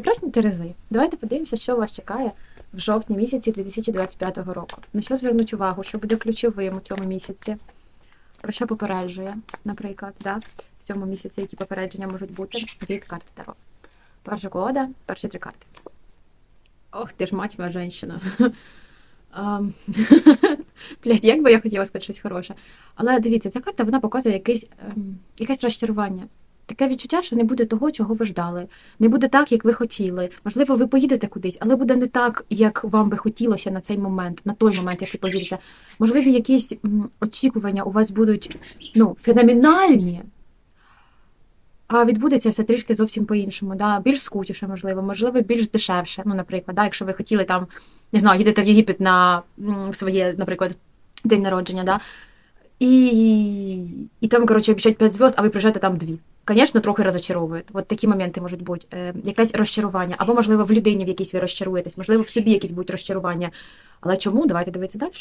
Прекрасні Терези. Давайте подивимося, що вас чекає в жовтні місяці 2025 року. На що звернуть увагу, що буде ключовим у цьому місяці? Про що попереджує, наприклад, да? в цьому місяці, які попередження можуть бути від карти Таро. Перша колода, перші три карти. Ох, ти ж мать моя жінка. Ам, Блядь, як би я хотіла сказати щось хороше. Але дивіться, ця карта вона показує якесь, ем, якесь розчарування. Таке відчуття, що не буде того, чого ви ждали. Не буде так, як ви хотіли. Можливо, ви поїдете кудись, але буде не так, як вам би хотілося на цей момент, на той момент, як ви поїдете. Можливо, якісь очікування у вас будуть ну, феноменальні, а відбудеться все трішки зовсім по-іншому. Да? Більш скучіше, можливо, можливо, більш дешевше. Ну, наприклад, да? якщо ви хотіли там, не знаю, їдете в Єгипет на своє, наприклад, день народження, да? і, і там, коротше, обіцяють 5 зв'язок, а ви приїжджаєте там 2. Звісно, трохи розочаровують. От такі моменти можуть бути. Е, якесь розчарування, або, можливо, в людині в якійсь ви розчаруєтесь, можливо, в собі якісь будуть розчарування. Але чому? Давайте дивитися далі.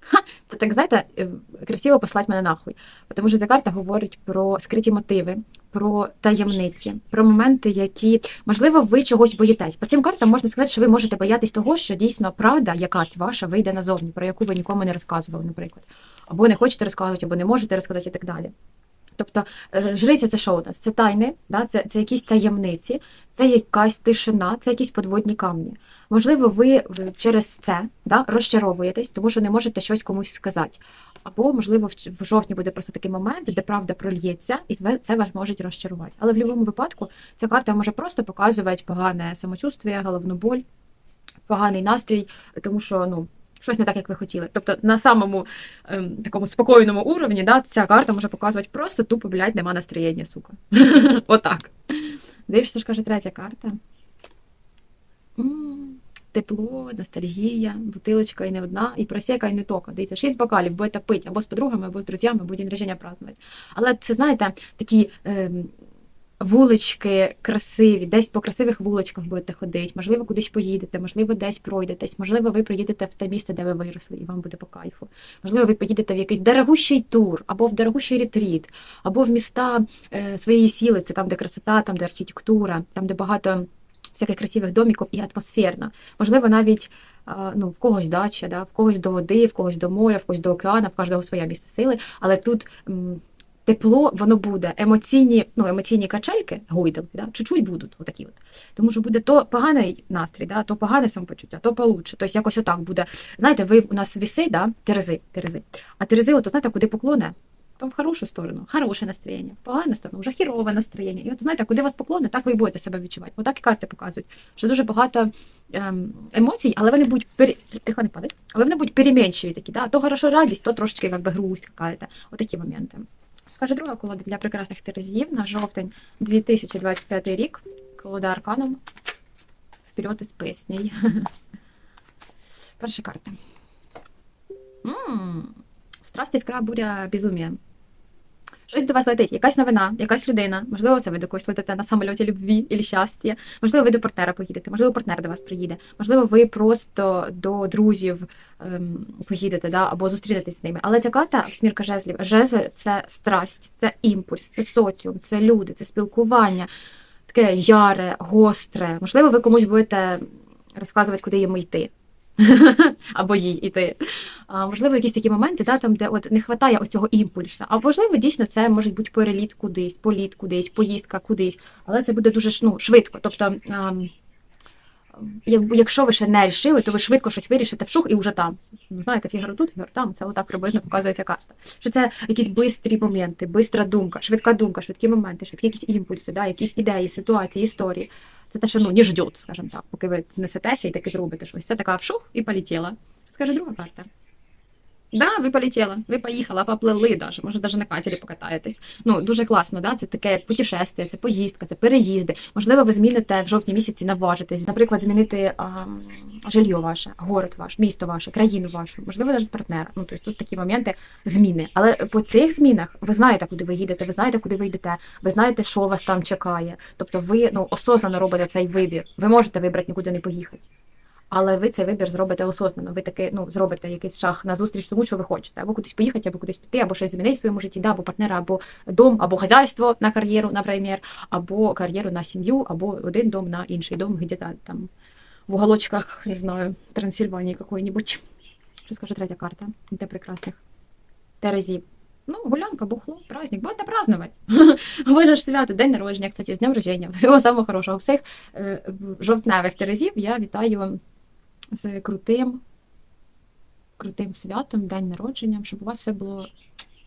Ха, це так, знаєте, е, красиво послать мене нахуй. Тому що ця карта говорить про скриті мотиви, про таємниці, про моменти, які, можливо, ви чогось боїтесь. По цим картам можна сказати, що ви можете боятись того, що дійсно правда якась ваша вийде назовні, про яку ви нікому не розказували, наприклад. Або не хочете розказувати, або не можете розказати і так далі. Тобто е, жриця це що у нас? Це тайни, да? це, це якісь таємниці, це якась тишина, це якісь подводні камні. Можливо, ви через це да, розчаровуєтесь, тому що не можете щось комусь сказати. Або, можливо, в жовтні буде просто такий момент, де правда прольється, і це вас може розчарувати. Але в будь-якому випадку ця карта може просто показувати погане самочувствие, головну боль, поганий настрій, тому що ну. Щось не так, як ви хотіли. Тобто на самому ем, такому спокійному уровні, да, ця карта може показувати просто тупо, блядь, нема настроєння, сука. Отак. Дивишся, що каже третя карта. Тепло, ностальгія, бутилочка і не одна, і просека, і не тока. Дивіться, шість бокалів, будете пити або з подругами, або з друзями, або день рождення празднувати. Але це, знаєте, такі ем, вулички красиві, десь по красивих вуличках будете ходити, можливо, кудись поїдете, можливо, десь пройдетесь, можливо, ви приїдете в те місце, де ви виросли, і вам буде по кайфу. Можливо, ви поїдете в якийсь дорогущий тур, або в дорогущий ретріт, або в міста е, своєї сіли, це там, де красота, там, де архітектура, там, де багато всяких красивих доміків і атмосферно. Можливо, навіть а, ну, в когось дача, да, в когось до води, в когось до моря, в когось до океану, в кожного своє місце сили, але тут. Тепло, воно буде, емоційні, ну, емоційні качельки, гойдалки, да, чуть-чуть будуть отакі от. Тому що буде то поганий настрій, да, то погане самопочуття, то получше. Тобто якось отак буде. Знаєте, ви у нас віси, да, терези, терези. А терези, от знаєте, куди поклоне, то в хорошу сторону, хороше настроєння, в погану сторону, вже хірове настроєння. І от знаєте, куди вас поклоне, так ви і будете себе відчувати. Отак і карти показують, що дуже багато ем, емоцій, але вони будуть пере... тихо не падать, але вони будуть перемінчиві такі, да? то хорошо радість, то трошечки як би грусть какая-то. Отакі моменти. Скаже друга колода для прекрасних терезів на жовтень 2025 рік. Колода Арканом. Вперед із песней. Перша карта. Страсть, іскра, буря, безумія. Щось до вас летить, якась новина, якась людина. Можливо, це ви до когось летите на самольоті любві і щастя. Можливо, ви до партнера поїдете, можливо, партнер до вас приїде. Можливо, ви просто до друзів ем, поїдете, да, або зустрінетесь з ними. Але ця карта смірка жезлів. Жезл це страсть, це імпульс, це соціум, це люди, це спілкування, таке яре, гостре. Можливо, ви комусь будете розказувати, куди йому йти. Або їй іти. А, можливо, якісь такі моменти, да, там, де от не вистачає оцього імпульсу. А можливо, дійсно, це може бути переліт кудись, політ кудись, поїздка кудись. Але це буде дуже ну, швидко. Тобто, як- якщо ви ще не рішили, то ви швидко щось вирішите вшух і вже там. Ну, знаєте, фігаро тут, фігаро там. Це отак приблизно показується карта. Що це якісь бистрі моменти, бистра думка, швидка думка, швидкі моменти, швидкі якісь імпульси, да, якісь ідеї, ситуації, історії. Це те, що ну, не ждет, скажімо так, поки ви знесетеся і таки зробите щось. Це така вшух і полетіла. Скаже друга карта. Да, ви полетіла, ви поїхала, поплили даже, може навіть на катері покатаєтесь. Ну, дуже класно, да? це таке як путешествие, це поїздка, це переїзди. Можливо, ви зміните в жовтні місяці наважитесь, наприклад, змінити а, жилье ваше, город ваш, місто ваше, країну вашу, можливо, навіть партнера. Ну, тобто тут такі моменти зміни. Але по цих змінах ви знаєте, куди ви їдете, ви знаєте, куди ви йдете, ви знаєте, що вас там чекає. Тобто ви ну, осознано робите цей вибір. Ви можете вибрати нікуди не поїхати. Але ви цей вибір зробите осознано. Ви таки ну зробите якийсь шаг назустріч тому, що ви хочете, або кудись поїхати, або кудись піти, або щось змінити в своєму житті, да, або партнера, або дом, або хазяйство на кар'єру, наприклад, або кар'єру на сім'ю, або один дом на інший дом, где-то там в уголочках, не знаю, Трансильванії какой-нибудь. Що скаже третя карта? Для прекрасних Терезів. Ну, гулянка, бухло, праздник, будете праздновать. Ви ж свято, день народження, кстати, з днем рождения. Всього самого хорошого. Всіх е, жовтневих терезів я вітаю з крутим, крутим святом, день народження, щоб у вас все було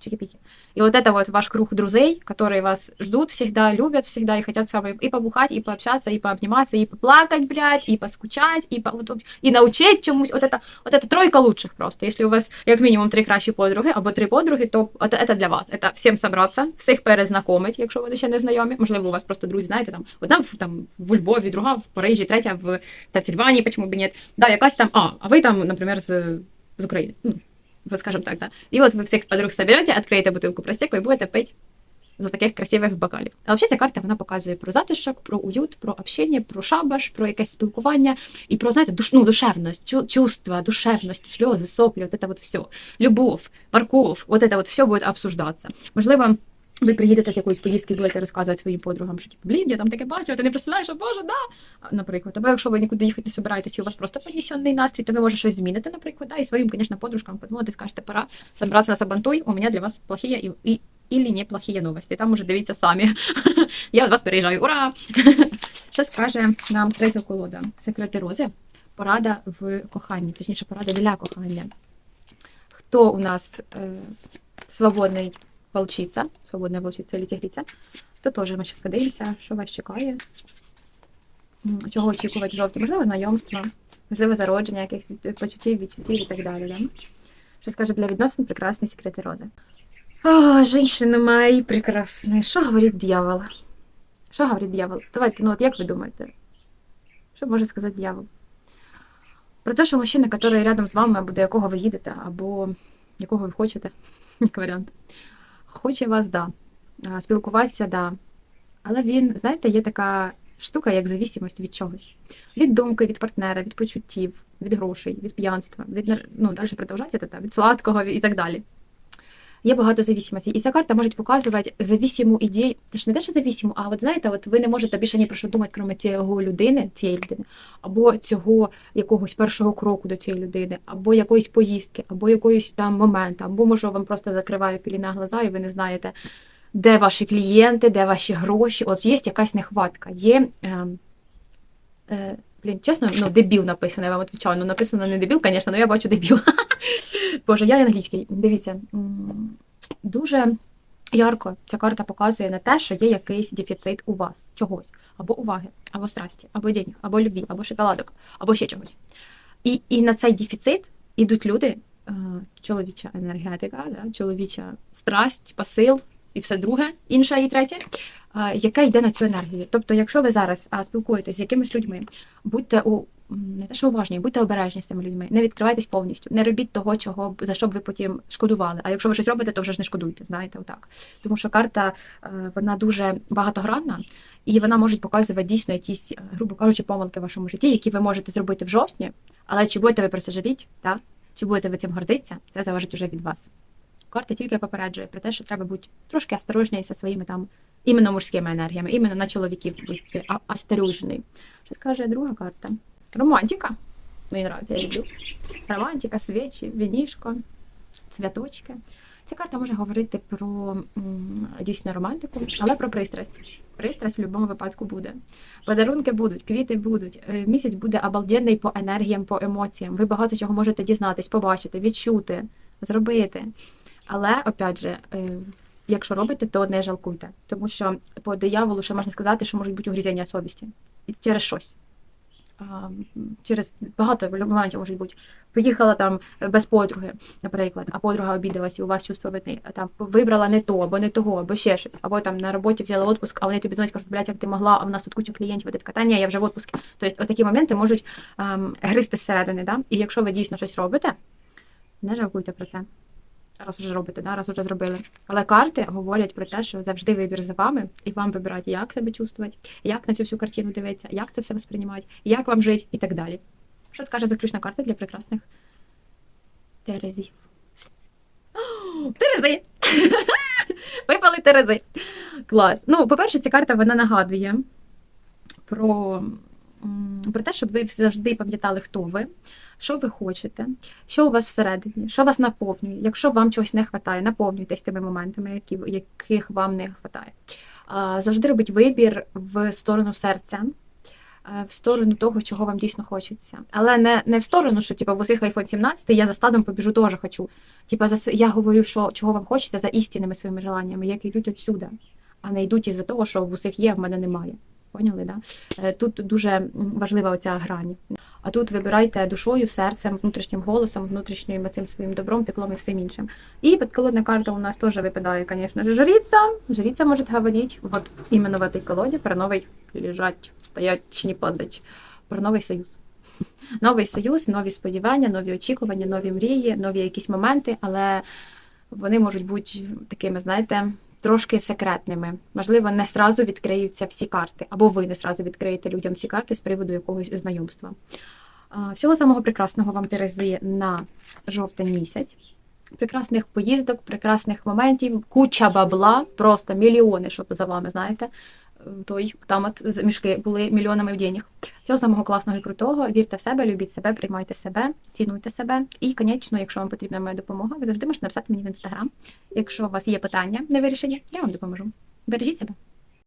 чики-пики. И вот это вот ваш круг друзей, которые вас ждут всегда, любят всегда и хотят с вами и побухать, и пообщаться, и пообниматься, и поплакать, блядь, и поскучать, и, по, вот, и научить чомусь. Вот это, вот это тройка лучших просто. Если у вас як мінімум три кращі подруги або три подруги, то это, это для вас. Это всім собратися, всіх перезнакомить, якщо вони ще не знайомі. Можливо, у вас просто друзі, знаєте, там одна в там в Львові, друга в Парижі, третя в Пенсильванії, почему б ні. Да, якась там, а, а ви там, наприклад, з, з України. Ну, вот скажем так, да. И вот вы всех подруг соберете, откроете бутылку просеку и будете пить за таких красивих бокалів. А взагалі ця карта вона показує про затишок, про уют, про общення, про шабаш, про якесь спілкування і про, знаєте, душ, ну, душевність, чу- чувства, душевність, сльози, соплі, от це вот все. Любов, парков, вот это вот все буде обсуждатися. Можливо, ви приїдете з якоїсь поїздки будете розказувати своїм подругам, що типу, блін, я там таке бачила, ти не представляєш, а боже, да. Наприклад, або якщо ви нікуди їхати собираєтесь, і у вас просто піднесений настрій, то ви може щось зміните, наприклад, да, і своїм, звісно, подружкам подумати, скажете, пора собратися на сабантуй, у мене для вас плохие і, і, или неплохие новості. Там уже дивіться самі. Я від вас переїжджаю. Ура! Що скаже нам третя колода? Секрети рози. Порада в коханні, точніше, порада для кохання. Хто у нас е, свободний волчиця, свободна волчиця или тигриця, то теж ми зараз подивимося, що вас чекає. Чого очікувати в? Можливо, знайомства, можливо, зародження якихось почуттів, відчуттів і так далі. Да? Що скаже для відносин прекрасні секрети рози. О, женщины мои прекрасные. Що говорить дьявол? Що говорить дьявол? Давайте, ну от як ви думаєте? Що може сказати дьявол? Про те, що мужчина, який рядом з вами, або до якого ви їдете, або якого ви хочете, як варіант, хоче вас, да. Спілкуватися, да. Але він, знаєте, є така штука, як завісимость від чогось. Від думки, від партнера, від почуттів, від грошей, від п'янства, від ну, далі продовжати від сладкого і так далі. Є багато зависимостей. І ця карта може показувати завісіму ідею. Це ж не те, що завісіму, а от знаєте, от ви не можете більше ні про що думати, крім цього людини, цієї людини, або цього якогось першого кроку до цієї людини, або якоїсь поїздки, або якоїсь там моменту, або може вам просто закриває піліна глаза, і ви не знаєте, де ваші клієнти, де ваші гроші. От є якась нехватка. Є. Е, е, Блін, чесно, ну, дебіл написано, я вам відповідаю. Ну, написано не дебіл, звісно, але я бачу дебіл. Боже, я англійський. Дивіться, дуже ярко ця карта показує на те, що є якийсь дефіцит у вас чогось, або уваги, або страсті, або денег, або любві, або шоколадок, або ще чогось. І, і на цей дефіцит ідуть люди, е, чоловіча енергетика, да, чоловіча страсть, посил і все друге, інше і третє, е, яке йде на цю енергію. Тобто, якщо ви зараз спілкуєтесь з якимись людьми, будьте у не те, що уважні, будьте обережні з цими людьми, не відкривайтесь повністю, не робіть того, чого за що б ви потім шкодували. А якщо ви щось робите, то вже ж не шкодуйте, знаєте, отак. Тому що карта е, вона дуже багатогранна, і вона може показувати дійсно якісь, е, грубо кажучи, помилки в вашому житті, які ви можете зробити в жовтні, але чи будете ви про це жаліти, та? чи будете ви цим гордитися, це залежить уже від вас. Карта тільки попереджує про те, що треба бути трошки осторожніше зі своїми там іменно мужськими енергіями, іменно на чоловіків бути осторожний. Що скаже друга карта? Романтика. Мені нравиться, я люблю. Романтика, свічі, вінішко, цвяточки. Ця карта може говорити про дійсно романтику, але про пристрасть. Пристрасть в будь-якому випадку буде. Подарунки будуть, квіти будуть. Е, Місяць буде обалденний по енергіям, по емоціям. Ви багато чого можете дізнатись, побачити, відчути, зробити. Але, опять же, е, якщо робите, то не жалкуйте. Тому що по дияволу ще можна сказати, що можуть бути угрізення совісті. І через щось. Через багато моментів можуть бути. Поїхала там без подруги, наприклад, а подруга обідалась, і у вас чувство вини, там вибрала не то, або не того, або ще щось, або там на роботі взяла отпуск, а вони тобі дзвонять, кажуть, блядь, як ти могла, а в нас тут куча клієнтів, а ти така, та ні, я вже в отпуску. Тобто, отакі моменти можуть ем, гризти зсередини, да? і якщо ви дійсно щось робите, не жалкуйте про це. Раз уже робите, да? раз уже зробили. Але карти говорять про те, що завжди вибір за вами, і вам вибирати, як себе чувствувати, як на цю всю картину дивитися, як це все сприймати, як вам жити і так далі. Що скаже заключна карта для прекрасних Терезів? Терези! Випали Терези. Клас. Ну, по-перше, ця карта вона нагадує про, про те, щоб ви завжди пам'ятали, хто ви, що ви хочете, що у вас всередині, що вас наповнює. Якщо вам чогось не вистачає, наповнюйтесь тими моментами, які, яких вам не вистачає. Завжди робіть вибір в сторону серця. е, В сторону того, чого вам дійсно хочеться. Але не, не в сторону, що типу, в усіх iPhone 17 я за стадом побіжу, теж хочу. Типа, я говорю, що чого вам хочеться за істинними своїми желаннями, які йдуть отсюда, а не йдуть із-за того, що в усіх є, а в мене немає. Поняли, да? Е, Тут дуже м, важлива оця грань. А тут вибирайте душою, серцем, внутрішнім голосом, внутрішнім цим своїм добром, теплом і всім іншим. І подколодная карта у нас тоже выпадает, конечно же, жрица. Жрица может говорить вот именно в этой колоде про новый лежать, стоять, не падать, про новий союз. Новий союз, нові сподівання, нові очікування, нові мрії, нові якісь моменти, але вони можуть бути такими, знаєте, трошки секретними. Можливо, не сразу відкриються всі карти, або ви не сразу відкриєте людям всі карти з приводу якогось знайомства. Всього самого прекрасного вам Терези на жовтень місяць. Прекрасних поїздок, прекрасних моментів, куча бабла, просто мільйони, щоб за вами, знаєте, той там от мішки були мільйонами в денег. Всього самого класного і крутого. Вірте в себе, любіть себе, приймайте себе, цінуйте себе. І, звісно, якщо вам потрібна моя допомога, ви завжди можете написати мені в інстаграм. Якщо у вас є питання не вирішення, я вам допоможу. Бережіть себе.